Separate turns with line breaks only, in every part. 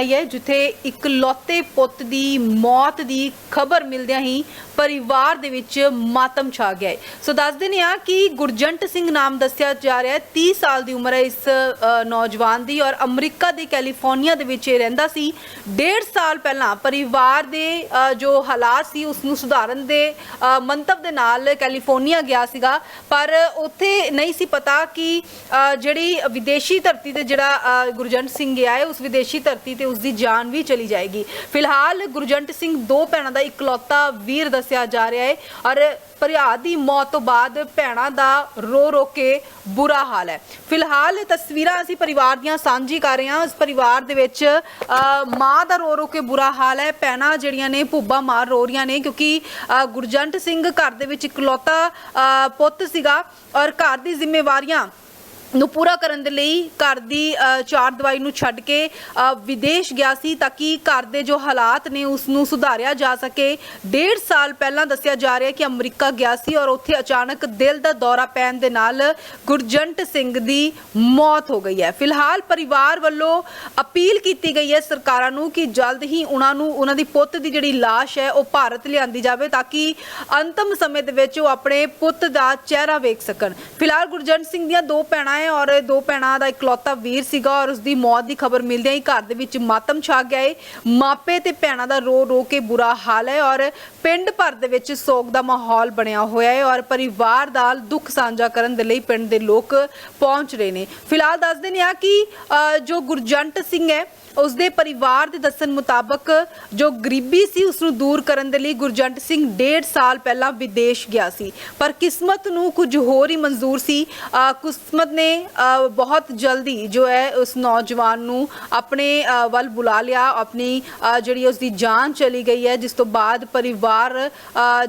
ਆਈ ਹੈ ਜਿੱਥੇ ਇੱਕ ਲੌਤੇ ਪੁੱਤ ਦੀ ਮੌਤ ਦੀ ਖਬਰ ਮਿਲਦਿਆਂ ਹੀ ਪਰਿਵਾਰ ਦੇ ਵਿੱਚ ਮਾਤਮ ਛਾ ਗਿਆ ਹੈ। ਸੋ ਦੱਸਦੇ ਨੇ ਆ ਕਿ ਗੁਰਜੰਟ ਸਿੰਘ ਨਾਮ ਦੱਸਿਆ ਜਾ ਰਿਹਾ ਹੈ। 30 ਸਾਲ ਦੀ ਉਮਰ ਹੈ ਇਸ ਨੌਜਵਾਨ ਦੀ ਔਰ ਅਮਰੀਕਾ ਦੇ ਕੈਲੀਫੋਰਨੀਆ ਦੇ ਵਿੱਚ ਇਹ ਰਹਿੰਦਾ ਸੀ। ਡੇਢ ਸਾਲ ਪਹਿਲਾਂ ਪਰਿਵਾਰ ਦੇ ਜੋ ਹਾਲਾਤ ਸੀ ਉਸ ਨੂੰ ਸੁਧਾਰਨ ਦੇ ਮੰਤਵ ਦੇ ਨਾਲ ਕੈਲੀਫੋਰਨੀਆ ਗਿਆ ਸੀਗਾ। ਪਰ ਉੱਥੇ ਨਹੀਂ ਸੀ ਪਤਾ ਕਿ ਅ, ਜਿਹੜੀ ਵਿਦੇਸ਼ੀ ਧਰਤੀ ਤੇ ਜਿਹੜਾ ਅ, ਗੁਰਜੰਟ ਸਿੰਘ ਗਿਆ ਹੈ ਉਸ ਵਿਦੇਸ਼ੀ ਧਰਤੀ ਤੇ ਉਸ ਦੀ ਜਾਨ ਵੀ ਚਲੀ ਜਾਏਗੀ। ਫਿਲਹਾਲ ਗੁਰਜੰਟ ਸਿੰਘ ਦੋ ਭੈਣਾਂ ਦਾ ਇਕਲੌਤਾ ਵੀਰ ਦੱਸਿਆ ਜਾ ਰਿਹਾ ਹੈ ਔਰ ਭਰਾ ਦੀ ਮੌਤ ਤੋਂ ਬਾਅਦ ਭੈਣਾਂ ਦਾ ਰੋ ਰੋ ਕੇ ਬੁਰਾ ਹਾਲ ਹੈ। ਫਿਲਹਾਲ ਇਹ ਤਸਵੀਰਾਂ ਅਸੀਂ ਪਰਿਵਾਰ ਦੀਆਂ ਸਾਂਝੀ ਕਰ ਰਹੇ ਹਾਂ। ਉਸ ਪਰਿਵਾਰ ਦੇ ਵਿੱਚ ਮਾਂ ਦਾ ਰੋ ਰੋ ਕੇ ਬੁਰਾ ਹਾਲ ਹੈ। ਭੈਣਾਂ ਜਿਹੜੀਆਂ ਨੇ ਭੁੱਬਾ ਮਾਰ ਰੋ ਰਹੀਆਂ ਨੇ ਕਿਉਂਕਿ ਅ, ਗੁਰਜੰਟ ਸਿੰਘ ਘਰ ਦੇ ਵਿੱਚ ਇਕਲੌਤਾ ਅ, ਪੁੱਤ ਸੀਗਾ ਔਰ ਘਰ ਦੀ ਜ਼ਿੰਮੇਵਾਰੀਆਂ ਨੂੰ ਪੂਰਾ ਕਰਨ ਦੇ ਲਈ ਘਰ ਦੀ ਚਾਰ ਦਵਾਈ ਨੂੰ ਛੱਡ ਕੇ ਵਿਦੇਸ਼ ਗਿਆ ਸੀ ਤਾਂ ਕਿ ਘਰ ਦੇ ਜੋ ਹਾਲਾਤ ਨੇ ਉਸ ਨੂੰ ਸੁਧਾਰਿਆ ਜਾ ਸਕੇ। ਡੇਢ ਸਾਲ ਪਹਿਲਾਂ ਦੱਸਿਆ ਜਾ ਰਿਹਾ ਕਿ ਅਮਰੀਕਾ ਗਿਆ ਸੀ ਔਰ ਉੱਥੇ ਅਚਾਨਕ ਦਿਲ ਦਾ ਦੌਰਾ ਪੈਣ ਦੇ ਨਾਲ ਗੁਰਜੰਟ ਸਿੰਘ ਦੀ ਮੌਤ ਹੋ ਗਈ ਹੈ। ਫਿਲਹਾਲ ਪਰਿਵਾਰ ਵੱਲੋਂ ਅਪੀਲ ਕੀਤੀ ਗਈ ਹੈ ਸਰਕਾਰਾਂ ਨੂੰ ਕਿ ਜਲਦ ਹੀ ਉਹਨਾਂ ਨੂੰ, ਉਹਨਾਂ ਦੀ ਪੁੱਤ ਦੀ ਜਿਹੜੀ ਲਾਸ਼ ਹੈ, ਉਹ ਭਾਰਤ ਲਿਆਂਦੀ ਜਾਵੇ ਤਾਂ ਕਿ ਅੰਤਮ ਸਮੇਂ ਦੇ ਵਿੱਚ ਉਹ ਆਪਣੇ ਪੁੱਤ ਦਾ ਚਿਹਰਾ ਵੇਖ ਸਕਣ। ਫਿਲਹਾਲ ਗੁਰਜੰਟ ਸਿੰਘ ਦੀਆਂ ਦੋ ਭੈਣਾਂ ਹੈ ਔਰ ਦੋ ਭੈਣਾਂ ਦਾ ਇਕਲੌਤਾ ਵੀਰ ਸੀਗਾ ਔਰ ਉਸ ਦੀ ਮੌਤ ਦੀ ਖਬਰ ਮਿਲਦਿਆਂ ਹੀ ਘਰ ਦੇ ਵਿੱਚ ਮਾਤਮ ਛਾ ਗਿਆ ਏ। ਮਾਪੇ ਤੇ ਭੈਣਾਂ ਦਾ ਰੋ ਰੋ ਕੇ ਬੁਰਾ ਹਾਲ ਹੈ ਔਰ ਪਿੰਡ ਭਰ ਦੇ ਵਿੱਚ ਸੋਗ ਦਾ ਮਾਹੌਲ ਬਣਿਆ ਹੋਇਆ ਹੈ ਔਰ ਪਰਿਵਾਰ ਦਾ ਦੁੱਖ ਸਾਂਝਾ ਕਰਨ ਦੇ ਲਈ ਪਿੰਡ ਦੇ ਲੋਕ ਪਹੁੰਚ ਰਹੇ ਨੇ। ਫਿਲਹਾਲ ਦੱਸਦੇ ਨੇ ਆ ਕਿ ਅ, ਜੋ ਗੁਰਜੰਟ ਸਿੰਘ ਹੈ ਉਸ ਦੇ ਪਰਿਵਾਰ ਦੇ ਦੱਸਣ ਮੁਤਾਬਕ ਜੋ ਗਰੀਬੀ ਸੀ ਉਸ ਨੂੰ ਦੂਰ ਕਰਨ ਦੇ ਲਈ ਗੁਰਜੰਟ ਸਿੰਘ ਡੇਢ ਸਾਲ ਪਹਿਲਾਂ ਵਿਦੇਸ਼ ਗਿਆ ਸੀ। ਪਰ ਕਿਸਮਤ ਨੂੰ ਕੁਝ ਹੋਰ ਹੀ ਮਨਜ਼ੂਰ ਸੀ। ਕਿਸਮਤ ਨੇ ਅ, ਬਹੁਤ ਜਲਦੀ ਜੋ ਹੈ ਉਸ ਨੌਜਵਾਨ ਨੂੰ ਆਪਣੇ ਵੱਲ ਬੁਲਾ ਲਿਆ ਆਪਣੀ ਜਿਹੜੀ ਉਸ ਦੀ ਜਾਨ ਚਲੀ ਗਈ ਹੈ ਜਿਸ ਤੋਂ ਬਾਅਦ ਪਰਿਵਾਰ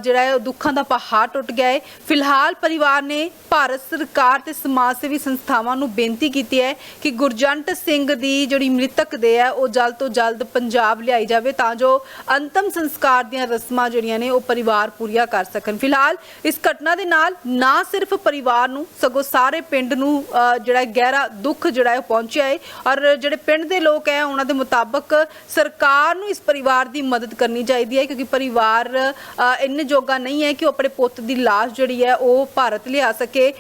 ਜਿਹੜਾ ਹੈ ਦੁੱਖਾਂ ਦਾ ਪਹਾੜ ਟੁੱਟ ਗਿਆ ਹੈ। ਫਿਲਹਾਲ ਪਰਿਵਾਰ ਨੇ ਭਾਰਤ ਸਰਕਾਰ ਤੇ ਸਮਾਜ ਸੇਵੀ ਸੰਸਥਾਵਾਂ ਨੂੰ ਬੇਨਤੀ ਕੀਤੀ ਹੈ ਕਿ ਗੁਰਜੰਟ ਸਿੰਘ ਦੀ ਜਿਹੜੀ ਮ੍ਰਿਤਕ ਦੇ ਹੈ ਉਹ ਜਲਦ ਤੋਂ ਜਲਦ ਪੰਜਾਬ ਲਿਆਈ ਜਾਵੇ ਤਾਂ ਜੋ ਅੰਤਮ ਸੰਸਕਾਰ ਦੀਆਂ ਰਸਮਾਂ ਜਿਹੜੀਆਂ ਨੇ ਉਹ ਪਰਿਵਾਰ ਪੂਰੀਆਂ ਕਰ ਸਕਣ। ਫਿਲਹਾਲ ਇਸ ਘਟਨਾ ਦੇ ਨਾਲ ਨਾ ਸਿਰਫ ਪਰਿਵਾਰ ਨੂੰ ਸਗੋਂ ਸਾਰੇ ਪਿੰਡ ਨੂੰ ਜਿਹੜਾ ਗਹਿਰਾ ਦੁੱਖ ਜਿਹੜਾ ਹੈ ਉਹ ਪਹੁੰਚਿਆ ਹੈ ਔਰ ਜਿਹੜੇ ਪਿੰਡ ਦੇ ਲੋਕ ਹੈ, ਉਹਨਾਂ ਦੇ ਮੁਤਾਬਕ ਸਰਕਾਰ ਨੂੰ ਇਸ ਪਰਿਵਾਰ ਦੀ ਮਦਦ ਕਰਨੀ ਚਾਹੀਦੀ ਹੈ, ਕਿਉਂਕਿ ਪਰਿਵਾਰ ਇੰਨੇ ਜੋਗਾ ਨਹੀਂ ਹੈ ਕਿ ਉਹ ਆਪਣੇ ਪੁੱਤ ਦੀ ਲਾਸ਼ ਜਿਹੜੀ ਹੈ ਉਹ ਭਾਰਤ ਲਿਆ ਸਕੇ।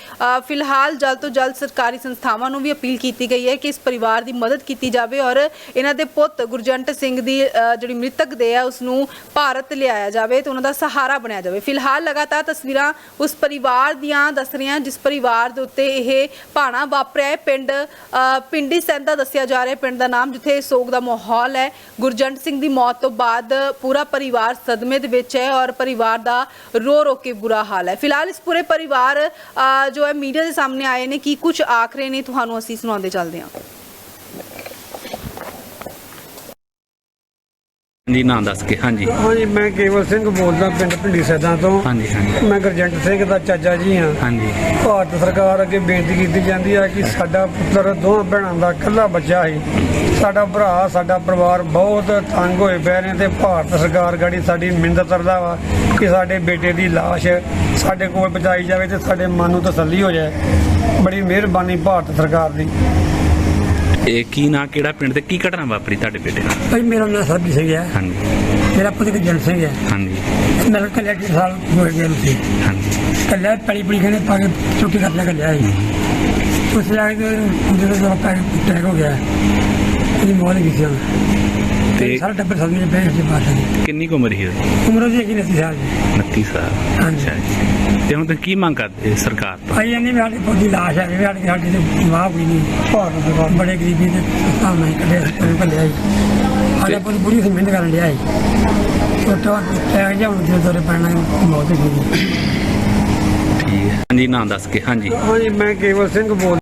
ਫਿਲਹਾਲ ਜਲਦ ਤੋਂ ਜਲਦ ਸਰਕਾਰੀ ਸੰਸਥਾਵਾਂ ਨੂੰ ਵੀ ਅਪੀਲ ਕੀਤੀ ਗਈ ਹੈ ਕਿ ਇਸ ਪਰਿਵਾਰ ਦੀ ਮਦਦ ਕੀਤੀ ਜਾਵੇ ਔਰ ਇਹਨਾਂ ਦੇ ਪੁੱਤ ਗੁਰਜੰਟ ਸਿੰਘ ਦੀ ਜਿਹੜੀ ਮ੍ਰਿਤਕ ਦੇ ਹੈ ਉਸ ਨੂੰ ਭਾਰਤ ਲਿਆਇਆ ਜਾਵੇ ਤੇ ਉਹਨਾਂ ਦਾ ਸਹਾਰਾ ਬਣਾਇਆ ਜਾਵੇ। ਫਿਲਹਾਲ ਲਗਾਤਾਰ ਤਸਵੀਰਾਂ ਉਸ ਪਰਿਵਾਰ ਦੀਆਂ ਦੱਸ ਰਹੀਆਂ, ਜਿਸ ਪਰਿਵਾਰ ਦੇ ਉੱਤੇ ਇਹ ਭਾਣਾ ਵਾਪਰਿਆ ਹੈ। ਪਿੰਡ ਅ, ਪਿੰਡੀ ਸੈਂਦਾ ਦੱਸਿਆ ਜਾ ਰਿਹਾ ਪਿੰਡ ਦਾ ਨਾਮ ਜਿੱਥੇ ਸੋਗ ਦਾ ਮਾਹੌਲ ਹੈ। ਗੁਰਜੰਟ ਸਿੰਘ ਦੀ ਮੌਤ ਤੋਂ ਬਾਅਦ ਪੂਰਾ ਪਰਿਵਾਰ ਸਦਮੇ ਦੇ ਵਿੱਚ ਹੈ ਔਰ ਪਰਿਵਾਰ ਦਾ ਰੋ ਰੋ ਕੇ ਬੁਰਾ ਹਾਲ ਹੈ। ਫਿਲਹਾਲ ਇਸ ਪੂਰੇ ਪਰਿਵਾਰ ਜੋ ਹੈ ਮੀਡੀਆ ਦੇ ਸਾਹਮਣੇ ਆਏ ਨੇ ਕੀ ਕੁਝ ਆਖ ਰਹੇ ਨੇ ਤੁਹਾਨੂੰ ਅਸੀਂ ਸੁਣਾਉਂਦੇ ਚੱਲਦੇ ਹਾਂ।
ਜੀ ਨਾਂ ਦੱਸ ਕੇ ਹਾਂਜੀ।
ਹਾਂਜੀ ਮੈਂ ਕੇਵਲ ਸਿੰਘ ਬੋਲਦਾ ਪਿੰਡ ਭਿੰਡੀ ਸੈਦਾਂ ਤੋਂ।
ਹਾਂਜੀ ਹਾਂਜੀ।
ਮੈਂ ਗੁਰਜੰਟ ਸਿੰਘ ਦਾ ਚਾਚਾ ਜੀ ਹਾਂ।
ਹਾਂਜੀ।
ਭਾਰਤ ਸਰਕਾਰ ਅੱਗੇ ਬੇਨਤੀ ਕੀਤੀ ਜਾਂਦੀ ਹੈ ਕਿ ਸਾਡਾ ਪੁੱਤਰ ਦੋਹਾਂ ਭੈਣਾਂ ਦਾ ਇਕੱਲਾ ਬੱਚਾ ਸੀ। ਸਾਡਾ ਭਰਾ ਸਾਡਾ ਪਰਿਵਾਰ ਬਹੁਤ ਤੰਗ ਹੋਏ ਪਏ ਨੇ ਤੇ ਭਾਰਤ ਸਰਕਾਰ ਗਾੜੀ ਸਾਡੀ ਮਿੰਨਤ ਕਰਦਾ ਵਾ ਕਿ ਸਾਡੇ ਬੇਟੇ ਦੀ ਲਾਸ਼ ਸਾਡੇ ਕੋਲ ਪਹੁੰਚਾਈ ਜਾਵੇ ਤੇ ਸਾਡੇ ਮਨ ਨੂੰ ਤਸੱਲੀ ਹੋ ਜਾਏ। ਬੜੀ ਮਿਹਰਬਾਨੀ ਭਾਰਤ ਸਰਕਾਰ ਦੀ।
ਇਹ ਕੀ ਨਾਂ ਕਿਹੜਾ ਪਿੰਡ ਤੇ ਕੀ ਘਟਨਾ ਵਾਪਰੀ ਤੁਹਾਡੇ ਬੇਟੇ ਨਾਲ?
ਭਾਈ ਮੇਰਾ ਨਾਮ ਸਰਬਜੀਤ ਸਿੰਘ ਹੈ।
ਹਾਂਜੀ।
ਮੇਰਾ ਪੁੱਤ ਜਨ ਸਿੰਘ ਹੈ।
ਹਾਂਜੀ।
ਮੇਰਾ ਕੱਲਿਆ ਡੇਢ ਸਾਲ ਹੋ ਗਿਆ ਸੀ।
ਹਾਂਜੀ।
ਕੱਲਿਆ ਪੜੀ ਪੜੀ ਖਾਨੇ ਪਾ ਕੇ ਚੁੱਕੀ ਕਰ ਲਿਆ ਕੱਲਿਆ ਸੀ। ਉਸ ਲੱਗ ਕੇ ਜਦੋਂ ਜਦੋਂ ਪੈ ਟੈਕ ਹੋ ਗਿਆ ਇਹਦੀ ਮੌਤ ਹੋ ਗਈ ਸੀ।
ਤੇ
ਤੇ ਸਾਰਾ ਟੱਬਰ ਸਦਮੇ ਚ ਪੈ ਗਿਆ ਸੀ ਬਾਤ ਦੀ।
ਕਿੰਨੀ ਕੁ ਉਮਰ ਸੀ ਉਹਦੀ?
ਉਮਰ ਉਹਦੀ ਹੈਗੀ ਨਹੀਂ ਸਾਲ ਦੀ।
29 ਸਾਲ।
ਹਾਂਜੀ।
ਅੱਛਾ ਜੀ। ਤੇ ਹੁਣ ਤੁਸੀਂ ਕੀ ਮੰਗ ਕਰਦੇ ਸਰਕਾਰ ਤੋਂ?
ਭਾਈ ਇਹਨੇ ਵੀ ਸਾਡੇ ਪੁੱਤ ਦੀ ਲਾਸ਼ ਹੈ ਵੀ ਸਾਡੇ ਸਾਡੇ ਤੇ ਮਾਂ ਕੋਈ ਨਹੀਂ ਭਾਰਤ ਸਰਕਾਰ ਬੜੇ ਗਰੀਬੀ ਦੇ ਸਾਹਮਣੇ ਹੀ ਕੱਢਿਆ ਕੋਈ ਸਾਡਾ ਪੁੱਤ ਬੁੜੀ ਸੀ ਮਿਹਨਤ ਕਰਨ ਲਿਆ ਸੀ। ਛੋਟਾ ਟੈਕ ਜਿਹਾ ਹੁਣ ਜਦੋਂ ਪੈਣਾ ਮੌਤ ਹੋ ਗਈ।
ਠੀਕ ਹੈ। ਹਾਂਜੀ ਨਾਂ ਦੱਸ ਕੇ ਹਾਂਜੀ।
ਹਾਂਜੀ ਮੈਂ ਕੇਵਲ ਸਿੰਘ ਬੋਲ